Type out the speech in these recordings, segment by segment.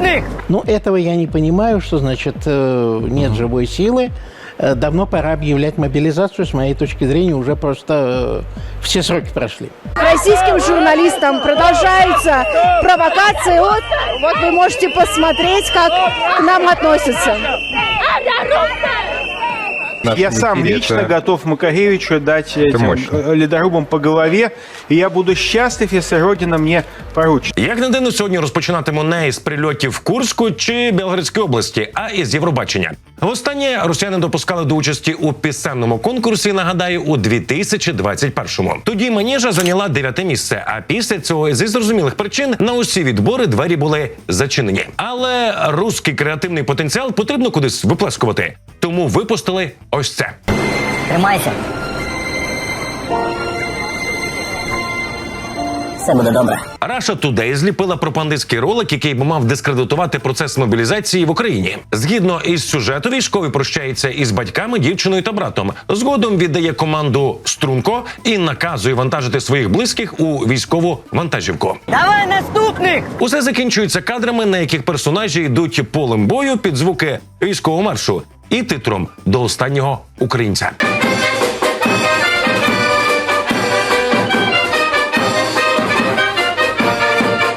наступник! Ну, этого я не понимаю, что значит э, нет живой силы. Э, Давно пора объявлять мобилизацию. С моей точки зрения, уже просто э, все сроки прошли. российским журналистам продолжаются провокации. Вот, вот вы можете посмотреть, как к нам относятся. Я сам лично готов Макаревичу дать этим мощно. ледорубам по голове, и я буду счастлив, если Родина мне поручит. Як не дивно, сьогодні розпочинатиму не із прильотів Курську чи Білгородській області, а із Євробачення. Востаннє росіяни допускали до участі у пісенному конкурсі. Нагадаю, у 2021-му. Тоді Маніжа зайняла дев'яте місце. А після цього зі зрозумілих причин на усі відбори двері були зачинені. Але руський креативний потенціал потрібно кудись виплескувати. Тому випустили ось це. Тримайся. Все буде добре. Раша Today зліпила пропагандистський ролик, який би мав дискредитувати процес мобілізації в Україні. Згідно із сюжету, військовий прощається із батьками, дівчиною та братом. Згодом віддає команду струнко і наказує вантажити своїх близьких у військову вантажівку. Давай наступник! Усе закінчується кадрами, на яких персонажі йдуть полем бою під звуки військового маршу і титром до останнього українця.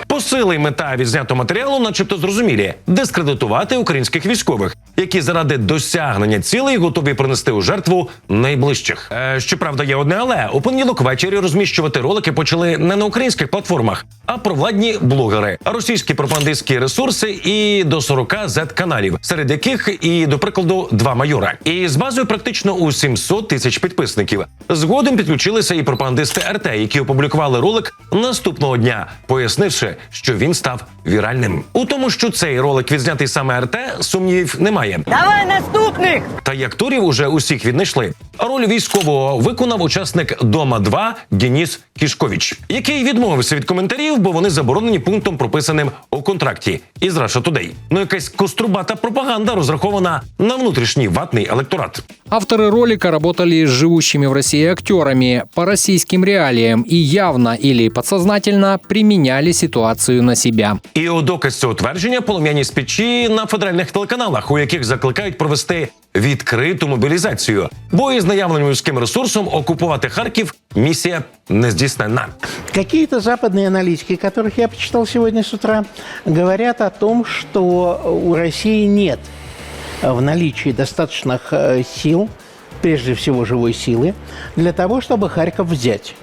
Посили мета відзнятого матеріалу, начебто зрозумілі, дискредитувати українських військових, які заради досягнення цілей готові принести у жертву найближчих. Е, щоправда, є одне, але у понеділок ввечері розміщувати ролики почали не на українських платформах, а провладні блогери, російські пропагандистські ресурси і до 40 z каналів, серед яких і до прикладу два майора. І з базою практично у 700 тисяч підписників. Згодом підключилися і пропагандисти РТ, які опублікували ролик наступного дня, пояснивши, що він став віральним. У тому, що цей ролик відзнятий саме РТ, сумнівів немає. Давай наступник! Та й акторів уже усіх віднайшли. Роль військового виконав учасник Дома 2 Дініс Кішковіч, який відмовився від коментарів, бо вони заборонені пунктом, прописаним у контракті із Russia Today. Ну якась кострубата пропаганда розрахована на внутрішній ватний електорат. Авторы ролика работали с живущими в России актерами по российским реалиям и явно или подсознательно применяли ситуацию на себя. І у доказ цього твердження полум'яні спічі на федеральних телеканалах, у яких закликають провести відкриту мобілізацію. Бо із наявним людським ресурсом окупувати Харків місія нездійсненна. Какие-то западные аналитики, которых я почитал сегодня с утра, говорят о том, что у России нет в наличии достаточных э, сил, прежде всего живой силы, для того, чтобы Харьков взять.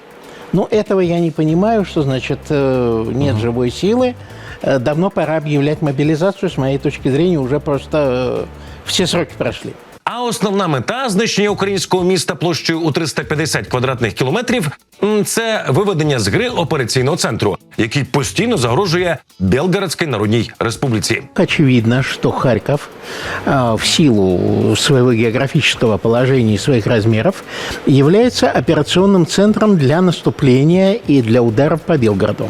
Ну, этого я не понимаю, что значит э, нет живой силы. Э, Давно пора объявлять мобилизацию. С моей точки зрения, уже просто э, все сроки прошли. А основна мета знищення українського міста площею у 350 квадратних кілометрів це виведення з гри операційного центру, який постійно загрожує Белгородській Народній Республіці. Очевидно, что Харьков э, в силу своего географического положения и своих размеров является операционным центром для наступления и для ударов по Белгороду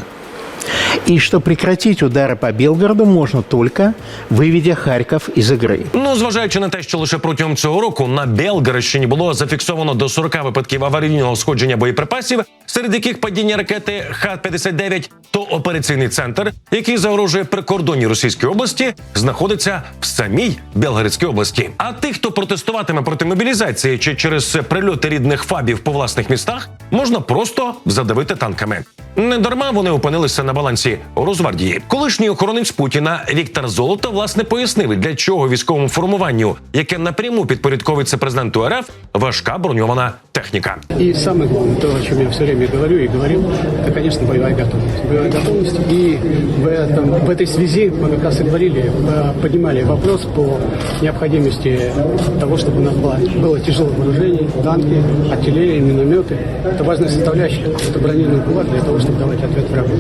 И что прекратить удары по Белгороду можно только выведя Харьков из игры. Ну, зважаючи на те, що лише протягом цього року на Белгородщині було зафіксовано до 40 випадків аварійного сходження боєприпасів, серед яких падіння ракети Х-59, то операційний центр, який загрожує прикордонній Російській області, знаходиться в самій Белгородській області. А тих, хто протестуватиме проти мобілізації чи через прильоти рідних фабів по власних містах, можна просто задавити танками. Не дарма вони опинилися на балансі Росгвардії. Колишній охоронець Путіна Віктор Золото власне пояснив, для чого військовому формуванню, яке напряму підпорядковується президенту РФ, важка броньована техніка. И самое главное, то, о чем я все время говорю и говорил, это, конечно, боевая готовность. Боевая готовность. И в, этом, в этой связи мы как раз и говорили, э, поднимали вопрос по необходимости того, чтобы у нас было, было тяжелое вооружение, танки, артиллерия, минометы. Это важная составляющая. Это бронированный кулак для того, чтобы давать ответ врагу.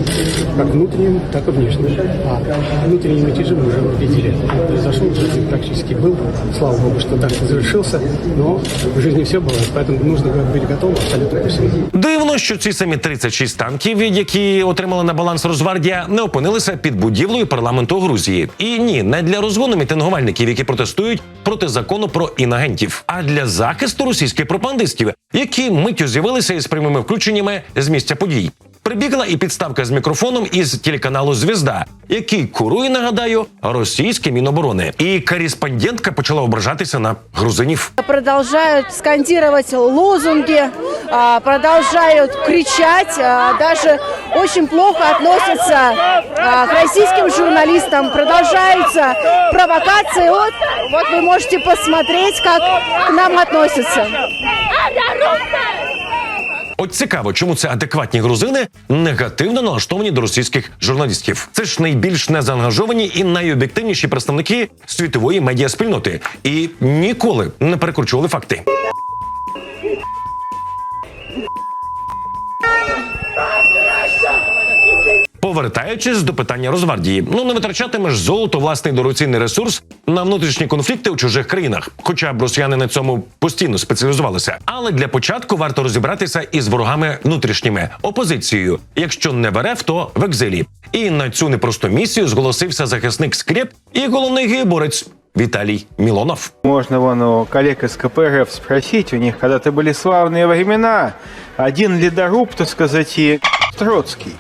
Как внутренним, так и внешним. А внутренние мятежи мы уже видели. Произошел, в жизни практически был. Слава Богу, что так и завершился. Но в жизни все было, поэтому нужно быть готовым абсолютно ко всему. Дивно, що ці самі 36 танків, які отримали на баланс Росгвардія, не опинилися під будівлею парламенту Грузії. І ні, не для розгону мітингувальників, які протестують проти закону про інагентів, а для захисту російських пропагандистів, які миттю з'явилися із прямими включеннями з місця подій. Прибігла і підставка з мікрофоном із телеканалу Звізда, який курує, нагадаю, російське міноборони. І кореспондентка почала ображатися на грузинів. Продолжают скандировать лозунги, кричать, а, даже очень плохо относятся к российским журналистам. Продолжаются провокации. Вот, вот вы можете посмотреть, как к нам относятся. От цікаво, чому це адекватні грузини негативно налаштовані до російських журналістів. Це ж найбільш незаангажовані і найоб'єктивніші представники світової медіаспільноти і ніколи не перекручували факти. Повертаючись до питання Розвардії, ну не витрачатимеш золото власний дорогоцінний ресурс на внутрішні конфлікти у чужих країнах. Хоча б росіяни на цьому постійно спеціалізувалися. Але для початку варто розібратися із ворогами внутрішніми опозицією. Якщо не в РФ, то в екзилі. І на цю непросту місію зголосився захисник скреп і головний геоборець Віталій Мілонов. Можно вон у из КПРФ спросить, у них когда-то были славные времена. Один ледоруб, так сказать, и Троцкий.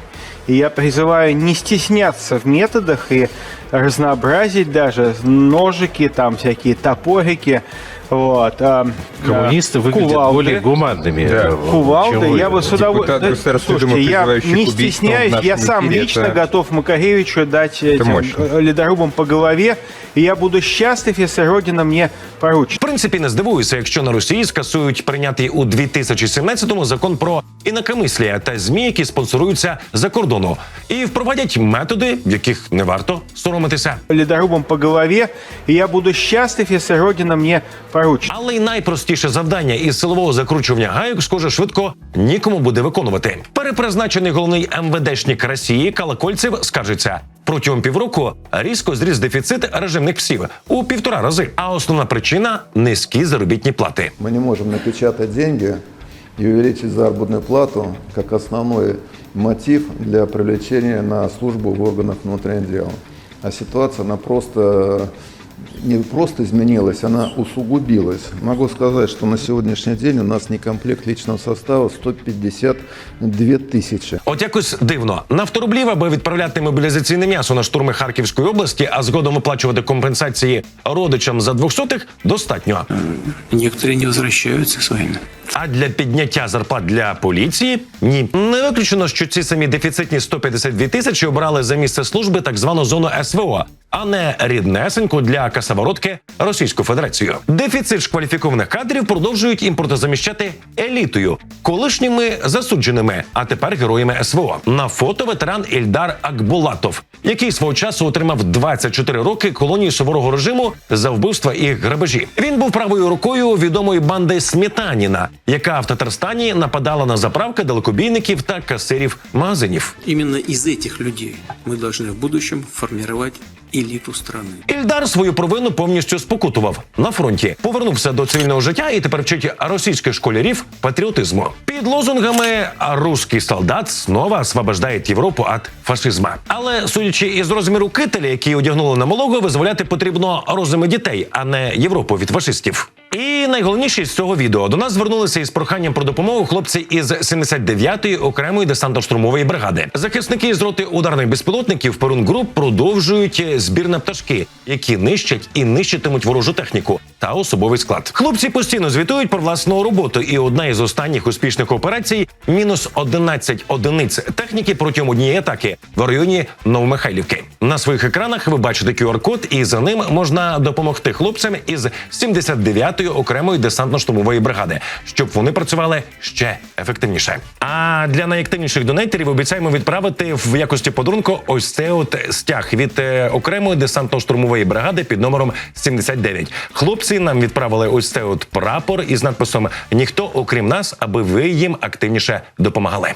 И я призываю не стесняться в методах и разнообразить даже ножики, там всякие топорики. Вот. а, Коммунисты а, выглядят кувалды. более гуманными. э, чем Кувалды, вы. я бы с Депутат удовольствием... Государственной Слушайте, Думы, я призывающий не к убийствам стесняюсь, в я нашем сам эфире, лично это- готов Макаревичу дать этим мощно. э, ледорубам по голове, и я буду счастлив, если Родина мне поручит. В принципі, не здивуюся, якщо на Росії скасують прийнятий у 2017-му закон про інакомислія та змі, які спонсоруються за кордону, і впровадять методи, яких не варто соромитися. ледорубом по голове, и я буду счастлив, если Родина мне поручит. Але й найпростіше завдання із силового закручування гайок, схоже, швидко нікому буде виконувати. Перепризначений головний МВДшник Росії Калакольцев скаржиться. Протягом півроку різко зріс дефіцит режимних псів у півтора рази. А основна причина низькі заробітні плати. Мы не можем напечатать деньги и увеличить заработную плату как основной мотив для привлечения на службу в органах внутренних дел. А ситуация, она просто не просто изменилась, она усугубилась. Могу сказать, что на сегодняшний день у нас некомплект личного состава 152 тысячи. От якось дивно. Нафторублів, аби відправляти мобілізаційне м'ясо на штурми Харківської області, а згодом оплачувати компенсації родичам за двохсотих, достатньо. Некоторые не возвращаются с войны. А для підняття зарплат для поліції ні. Не виключено, що ці самі дефіцитні 152 тисячі обрали за місце служби так звану зону СВО, а не ріднесеньку для касаворотки Російською Федерацією. Дефіцит ж кваліфікованих кадрів продовжують імпортозаміщати елітою, колишніми засудженими, а тепер героями СВО. На фото ветеран Ільдар Акбулатов, який свого часу отримав 24 роки колонії суворого режиму за вбивства і грабежі. Він був правою рукою відомої банди Сметаніна, яка в Татарстані нападала на заправки далекобійників та касирів магазинів. Именно из этих людей мы должны в будущем формировать элиту страны. Ільдар свою провину повністю спокутував на фронті, повернувся до цивільного життя і тепер вчить російських школярів патріотизму під лозунгами «Русський солдат знову освобождає Європу від фашизма». Але судячи із розміру кителя, який одягнули на малого, визволяти потрібно розуми дітей, а не Європу від фашистів. І найголовніше з цього відео до нас звернулися із проханням про допомогу хлопці із 79-ї окремої десантно-штурмової бригади. Захисники з роти ударних безпілотників Перун Груп продовжують збір на пташки, які нищать і нищитимуть ворожу техніку та особовий склад. Хлопці постійно звітують про власну роботу, і одна із останніх успішних операцій мінус 11 одиниць техніки протягом однієї атаки в районі Новомихайлівки. На своїх екранах ви бачите QR-код, і за ним можна допомогти хлопцям із 79-ї окремої десантно-штурмової бригади, щоб вони працювали ще ефективніше. А для найактивніших донейтерів обіцяємо відправити в якості подарунку ось цей от стяг від е, окремої десантно-штурмової бригади під номером 79. Хлопці нам відправили ось цей от прапор із надписом Ніхто окрім нас, аби ви їм активніше допомагали.